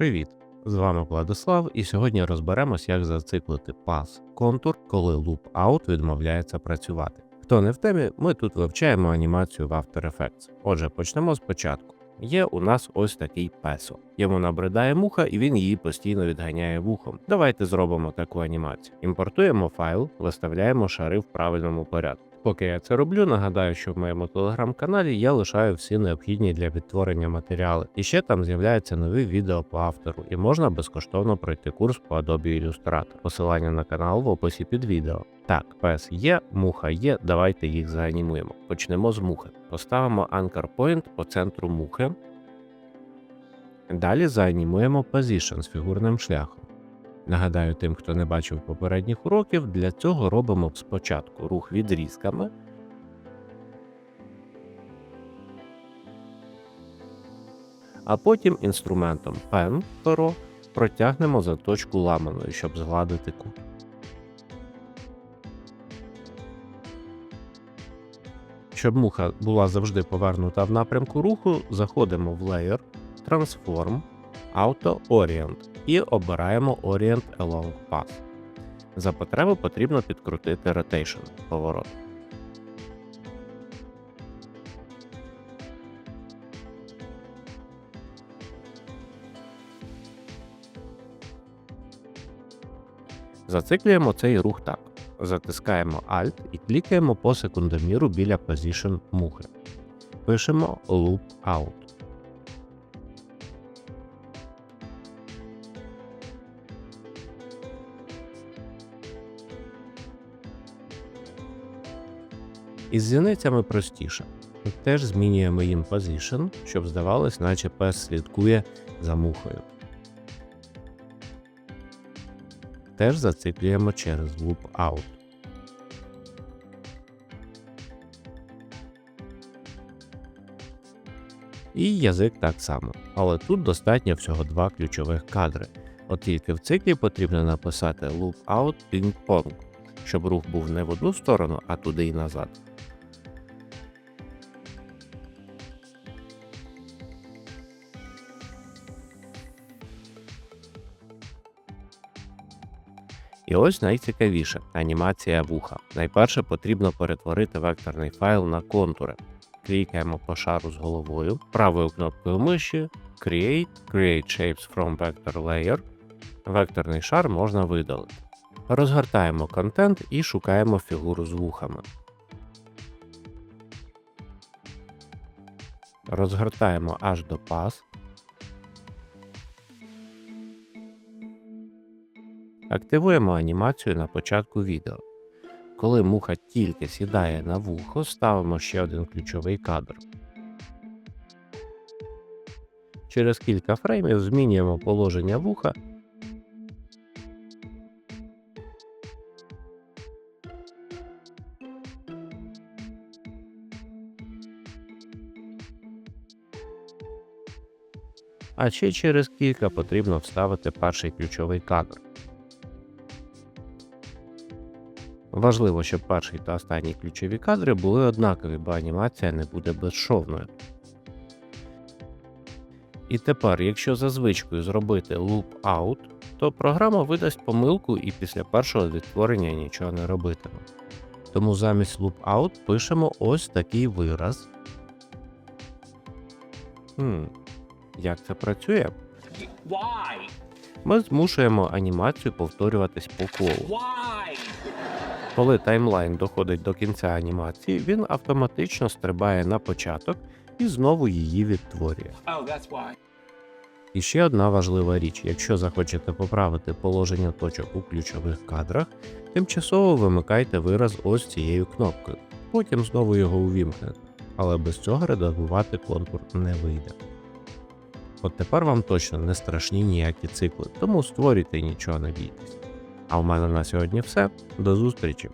Привіт! З вами Владислав, і сьогодні розберемось, як зациклити пас контур, коли out відмовляється працювати. Хто не в темі, ми тут вивчаємо анімацію в After Effects. Отже, почнемо спочатку. Є у нас ось такий песо. Йому набридає муха, і він її постійно відганяє вухом. Давайте зробимо таку анімацію. Імпортуємо файл, виставляємо шари в правильному порядку. Поки я це роблю, нагадаю, що в моєму телеграм-каналі я лишаю всі необхідні для відтворення матеріали. І ще там з'являються нові відео по автору, і можна безкоштовно пройти курс по Adobe Illustrator. Посилання на канал в описі під відео. Так, пес є, муха є, давайте їх заанімуємо. Почнемо з мухи. Поставимо Anchor Point по центру мухи. Далі заанімуємо Position з фігурним шляхом. Нагадаю тим, хто не бачив попередніх уроків, для цього робимо спочатку рух відрізками. А потім інструментом Pen перо протягнемо за точку ламаною, щоб згладити кут. Щоб муха була завжди повернута в напрямку руху, заходимо в Layer, Transform, Auto Orient і обираємо Orient Along Path. За потреби потрібно підкрутити Rotation поворот. Зациклюємо цей рух так. Затискаємо Alt і клікаємо по секундоміру біля Position мухи. Пишемо Loop Out. Із зіницями простіше. Теж змінюємо їм position, щоб здавалось, наче пес слідкує за мухою. Теж зациклюємо через loop out. І язик так само, але тут достатньо всього два ключових кадри. От тільки в циклі потрібно написати loop out ping-pong, щоб рух був не в одну сторону, а туди і назад. І ось найцікавіше анімація вуха. Найперше потрібно перетворити векторний файл на контури. Клікаємо по шару з головою, правою кнопкою миші Create, Create Shapes from Vector Layer. Векторний шар можна видалити. Розгортаємо контент і шукаємо фігуру з вухами. Розгортаємо аж до пас. Активуємо анімацію на початку відео. Коли муха тільки сідає на вухо, ставимо ще один ключовий кадр. Через кілька фреймів змінюємо положення вуха. А ще через кілька потрібно вставити перший ключовий кадр. Важливо, щоб перший та останній ключові кадри були однакові, бо анімація не буде безшовною. І тепер, якщо за звичкою зробити loop out, то програма видасть помилку і після першого відтворення нічого не робитиме. Тому замість loop out пишемо ось такий вираз. Як це працює? Why? Ми змушуємо анімацію повторюватись по колу. Why? Коли таймлайн доходить до кінця анімації, він автоматично стрибає на початок і знову її відтворює. Oh, that's why. І ще одна важлива річ: якщо захочете поправити положення точок у ключових кадрах, тимчасово вимикайте вираз ось цією кнопкою, потім знову його увімкнете, але без цього редагувати контур не вийде. От тепер вам точно не страшні ніякі цикли, тому створюйте нічого не бійтесь. А в мене на сьогодні все. До зустрічі!